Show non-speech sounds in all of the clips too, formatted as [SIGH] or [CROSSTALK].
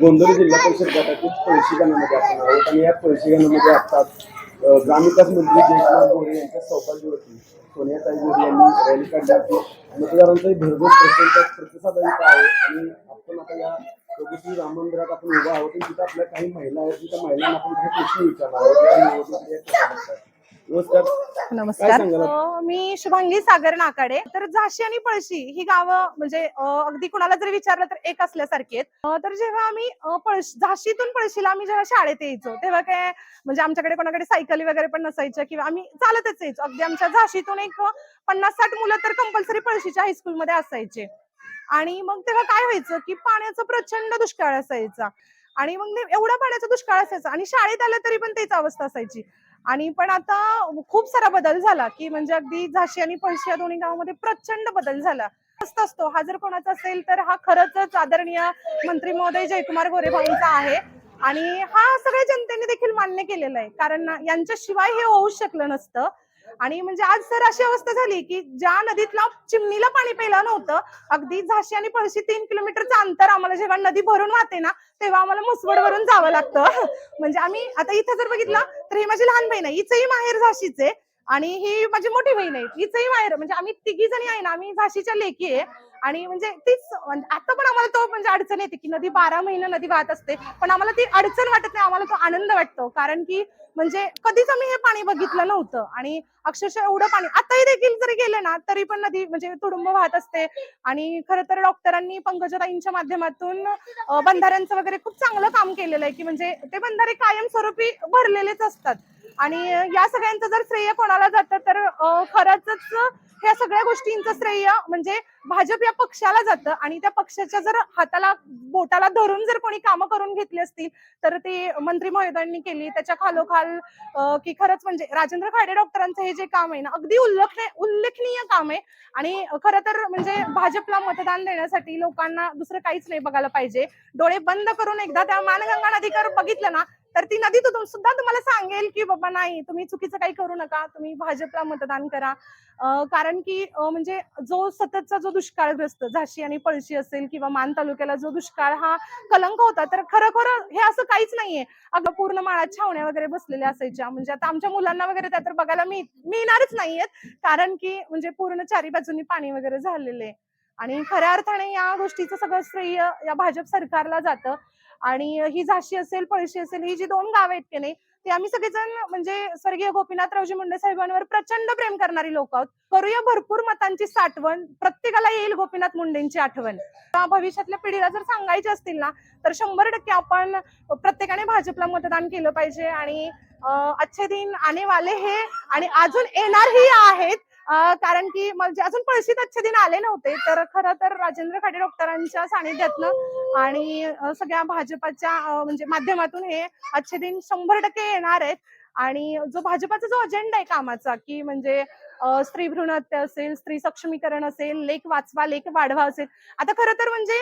गोंधळ जिल्हा परिषद गटातील पळशी गणामध्ये आपण आहोत आणि या पळशी गणामध्ये आत्ताच ग्रामविकास मंत्री जयकुमार गोरे यांच्या सौभाग्यवती सोनियाताई गोरे यांनी रॅली काढली मतदारांचाही भरघोस प्रतिसाद प्रतिसाद आहे आणि आपण आता या प्रगती राम मंदिरात आपण उभा आहोत तिथं आपल्या काही महिला आहेत. तिथं महिलांना आपण काही प्रश्न विचारणार आहोत. नमस्कार. काय नमस्कार अ, मी शुभांगी सागर नाकाडे. तर झाशी आणि पळशी ही गावं म्हणजे अ, अगदी कुणाला जरी विचारलं तर एक असल्यासारखी आहेत. अ, तर जेव्हा आम्ही अ, पळश झाशीतून पळशीला आम्ही जेव्हा शाळेत यायचो तेव्हा काय म्हणजे आमच्याकडे कोणाकडे सायकली वगैरे पण नसायच्या किंवा आम्ही चालतच यायचो. अगदी आमच्या झाशीतून एक पन्नास साठ मुलं तर कंपल्सरी पळशीच्या हायस्कूलमध्ये असायचे. आणि मग तेव्हा काय व्हायचं की पाण्याचा प्रचंड दुष्काळ असायचा. आणि मग एवढा पाण्याचा दुष्काळ असायचा आणि शाळेत आलं तरी पण तेच अवस्था असायची. आणि पण आता खूप सारा बदल झाला की म्हणजे अगदी झाशी आणि पळशी या दोन्ही गावामध्ये प्रचंड बदल झाला. मस्त असतो. हा जर कोणाचा असेल तर हा खरंच आदरणीय मंत्री महोदय जयकुमार गोरे भाऊंचा आहे. आणि हा सगळ्या जनतेने देखील मान्य केलेला आहे. कारण यांच्याशिवाय हे होऊ शकलं नसतं. आणि म्हणजे आज सर अशी अवस्था झाली की ज्या नदीतला चिमणीला पाणी प्यायला नव्हतं अगदी झाशी आणि पळशी तीन किलोमीटरचं अंतर आम्हाला जेव्हा नदी भरून वाहते ना तेव्हा आम्हाला मुसवड वरून जावं लागतं. [LAUGHS] म्हणजे आम्ही आता इथं जर बघितलं तर ही माझी लहान बहीण आहे हिचंही माहेर झाशीचे आणि ही माझी मोठी बहीण आहे तिचंही माहेर म्हणजे आम्ही तिघी जणी आहे ना आम्ही झाशीच्या लेकी आहे. आणि म्हणजे तीच म्हणजे आता पण आम्हाला तो म्हणजे अडचण येते की नदी बारा महिने नदी वाहत असते. पण आम्हाला ती अडचण वाटत नाही आम्हाला तो आनंद वाटतो. कारण की म्हणजे कधीच आम्ही हे पाणी बघितलं नव्हतं. आणि अक्षरशः एवढं पाणी आताही देखील जरी गेलं ना तरी पण नदी म्हणजे तुडुंब वाहत असते. आणि खरं तर डॉक्टरांनी पंकजताईंच्या माध्यमातून बंधाऱ्यांचं वगैरे खूप चांगलं काम केलेलं आहे की म्हणजे ते बंधारे कायमस्वरूपी भरलेलेच असतात. आणि या सगळ्यांचं जर श्रेय कोणाला जातं तर खरंच ह्या सगळ्या गोष्टींचं श्रेय म्हणजे भाजप या पक्षाला जातं आणि त्या पक्षाच्या जर हाताला बोटाला धरून जर कोणी कामं करून घेतली असतील तर ते मंत्री महोदयांनी केली. त्याच्या खालोखाल की खरंच म्हणजे राजेंद्र खाडे डॉक्टरांचं हे जे काम आहे ना अगदी उल्लेखनीय उल्लेखनीय काम आहे. आणि खरं तर म्हणजे भाजपला मतदान देण्यासाठी लोकांना दुसरं काहीच नाही बघायला पाहिजे. डोळे बंद करून एकदा त्या मानगंगा अधिकार बघितलं ना तर ती नदी तो सुद्धा तुम्हाला सांगेल की बाबा नाही तुम्ही चुकीचं काही करू नका तुम्ही भाजपला मतदान करा. कारण की म्हणजे जो सततचा जो दुष्काळग्रस्त झाशी आणि पळशी असेल किंवा मान तालुक्याला जो दुष्काळ हा कलंक होता तर खरोखर हे असं काहीच नाहीये. अगं पूर्ण माळात छावण्या वगैरे बसलेल्या असायच्या. म्हणजे आता आमच्या मुलांना वगैरे त्या तर बघायला मिळणारच नाहीयेत. कारण की म्हणजे पूर्ण चारी बाजूनी पाणी वगैरे झालेले आहे. आणि खऱ्या अर्थाने या गोष्टीचं सगळं श्रेय या भाजप सरकारला जातं. आणि ही झाशी असेल पळशी असेल ही जी दोन गाव आहेत की नाही ते आम्ही सगळेजण म्हणजे स्वर्गीय गोपीनाथरावजी मुंडे साहेबांवर प्रचंड प्रेम करणारी लोक आहोत. करूया भरपूर मतांची साठवण प्रत्येकाला येईल गोपीनाथ मुंडेंची आठवण. भविष्यातल्या पिढीला जर सांगायचे असतील ना तर शंभर टक्के आपण प्रत्येकाने भाजपला मतदान केलं पाहिजे आणि अच्छे दिन आने वाले हे आणि अजून येणारही आहेत. कारण की म्हणजे अजून पळशीत अच्छे दिन आले नव्हते तर खरं तर राजेंद्र खाडे डॉक्टरांच्या सानिध्यातनं आणि सगळ्या भाजपाच्या म्हणजे माध्यमातून हे अच्छे दिन शंभर टक्के येणार आहेत. आणि जो भाजपाचा जो अजेंडा आहे कामाचा की म्हणजे स्त्री भ्रूण हत्या असेल स्त्री सक्षमीकरण असेल लेख वाचवा लेख वाढवा असेल. आता खरं तर म्हणजे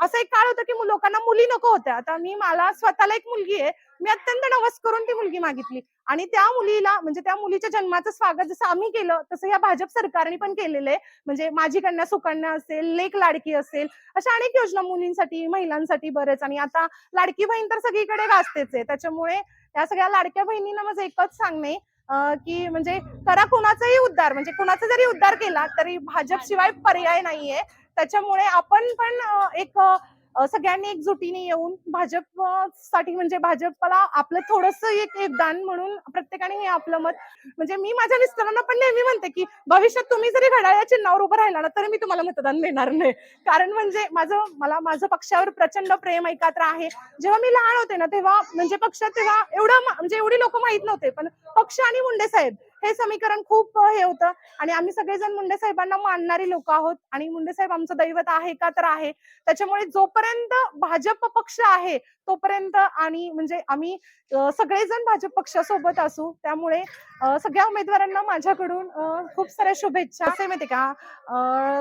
असं एक काळ होतं की लोकांना मुली नको होत्या. आता मी मला स्वतःला एक मुलगी आहे. मी अत्यंत नवस करून ती मुलगी मागितली. आणि त्या मुलीला म्हणजे त्या मुलीच्या जन्माचं स्वागत जसं आम्ही केलं तसं या भाजप सरकारने पण केलेलं आहे. म्हणजे माझी कन्या सुकन्या असेल लेख लाडकी असेल अशा अनेक योजना मुलींसाठी महिलांसाठी बरेच. आणि आता लाडकी बहीण तर सगळीकडे गाजतेच आहे. त्याच्यामुळे या सगळ्या लाडक्या बहिणींना माझं एकच सांगणे की म्हणजे करा कुणाचाही उद्धार म्हणजे कुणाचा जरी उद्धार केला तरी भाजप शिवाय पर्याय नाहीये. त्याच्यामुळे आपण पण एक सगळ्यांनी एकजुटीने येऊन भाजपसाठी म्हणजे भाजपला आपलं थोडस एक योगदान म्हणून प्रत्येकाने हे आपलं मत म्हणजे मी माझ्या मिस्टरांना पण नेहमी म्हणते की भविष्यात तुम्ही जरी घड्याळ्या चिन्हावर उभं राहिला ना तरी मी तुम्हाला मतदान देणार नाही. कारण म्हणजे माझं मला माझं पक्षावर प्रचंड प्रेम ऐकात्र आहे. जेव्हा मी लहान होते ना तेव्हा म्हणजे पक्षात तेव्हा एवढं म्हणजे एवढी लोक माहीत नव्हते. पण पक्ष आणि मुंडे साहेब हे समीकरण खूप हे होतं. आणि आम्ही सगळेजण मुंडे साहेबांना मानणारी लोक आहोत. आणि मुंडे साहेब आमचं दैवत आहे का तर आहे. त्याच्यामुळे जोपर्यंत भाजप पक्ष आहे तोपर्यंत आणि म्हणजे आम्ही सगळेजण भाजप पक्षासोबत असू. त्यामुळे सगळ्या उमेदवारांना माझ्याकडून खूप साऱ्या शुभेच्छा. असे माहिती का?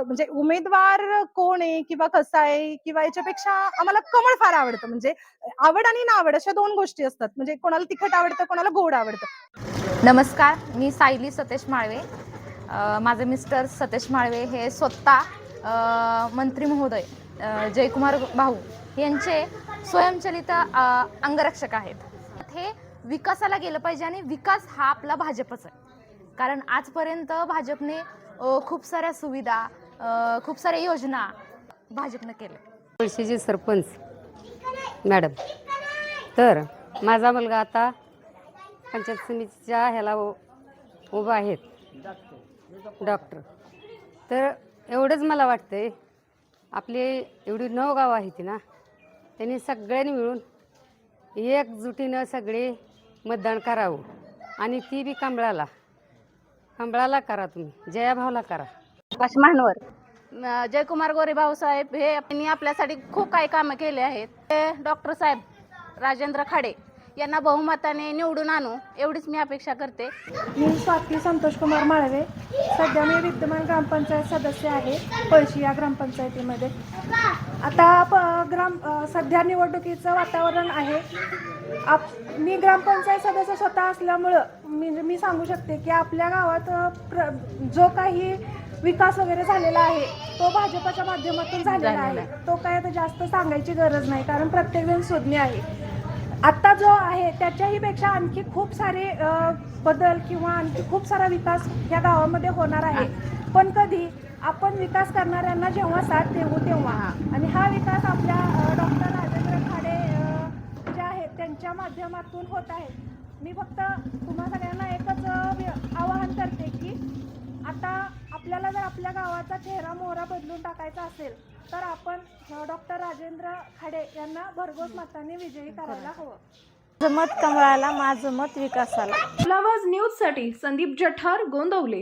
म्हणजे उमेदवार कोण आहे किंवा कसा आहे किंवा याच्यापेक्षा आम्हाला कमळ फार आवडतं. म्हणजे आवड आणि नावड अशा दोन गोष्टी असतात. म्हणजे कोणाला तिखट आवडतं कोणाला गोड आवडतं. नमस्कार मी सायली सतेश माळवे. माझे मिस्टर सतेश माळवे हे स्वतः मंत्री महोदय जयकुमार भाऊ यांचे स्वयंचलित अंगरक्षक आहेत. हे विकासाला गेलं पाहिजे आणि विकास हा आपला भाजपच आहे. कारण आजपर्यंत भाजपने खूप साऱ्या सुविधा खूप साऱ्या योजना भाजपनं केल्या. तुळशीचे सरपंच मॅडम. तर माझा मुलगा आता पंचायत समितीच्या ह्याला उ- उभा आहेत. डॉक्टर. तर एवढंच मला वाटतंय आपली एवढी नऊ गावं आहेत ना त्यांनी सगळ्यांनी मिळून एकजुटीनं सगळे मतदान करावं. आणि ती बी कंबळाला कंबळाला करा तुम्ही. जयाभावला करा. अं, जयकुमार गोरे भाऊसाहेब हे आपल्यासाठी खूप काही कामं केले आहेत. ते डॉक्टर साहेब राजेंद्र खाडे. यांना बहुमताने निवडून आणू एवढीच मी अपेक्षा करते. मी स्वाती संतोषकुमार माळवे. सध्या मी विद्यमान ग्रामपंचायत सदस्य आहे पळशी या ग्रामपंचायतीमध्ये. आता प ग्राम सध्या निवडणुकीचं वातावरण आहे. आप मी ग्रामपंचायत सदस्य स्वतः असल्यामुळं मी मी सांगू शकते की आपल्या गावात प्र जो काही विकास वगैरे झालेला आहे तो भाजपाच्या माध्यमातून झालेला आहे. तो काय आता जास्त सांगायची गरज नाही कारण प्रत्येक जण सुज्ञ आहे. आत्ता जो आहे त्याच्याही पेक्षा आणखी खूप सारे बदल किंवा आणखी खूप सारा विकास या गावामध्ये होणार आहे. पण कधी आपण विकास करणाऱ्यांना जेव्हा साथ देऊ तेव्हा. आणि हा विकास आपल्या डॉक्टर राजेंद्र खाडे जे आहेत त्यांच्या माध्यमातून होत आहे. मी फक्त तुम्हा सगळ्यांना एकच आवाहन करते की आता आपल्याला जर आपल्या गावाचा चेहरा मोहरा बदलून टाकायचा असेल तर आपण डॉक्टर राजेंद्र खाडे यांना भरघोस मताने विजयी करायला हवं. माझं मत कमळाला माझं मत विकासाला. फ्लवर्स न्यूजसाठी संदीप जठार गोंदवले.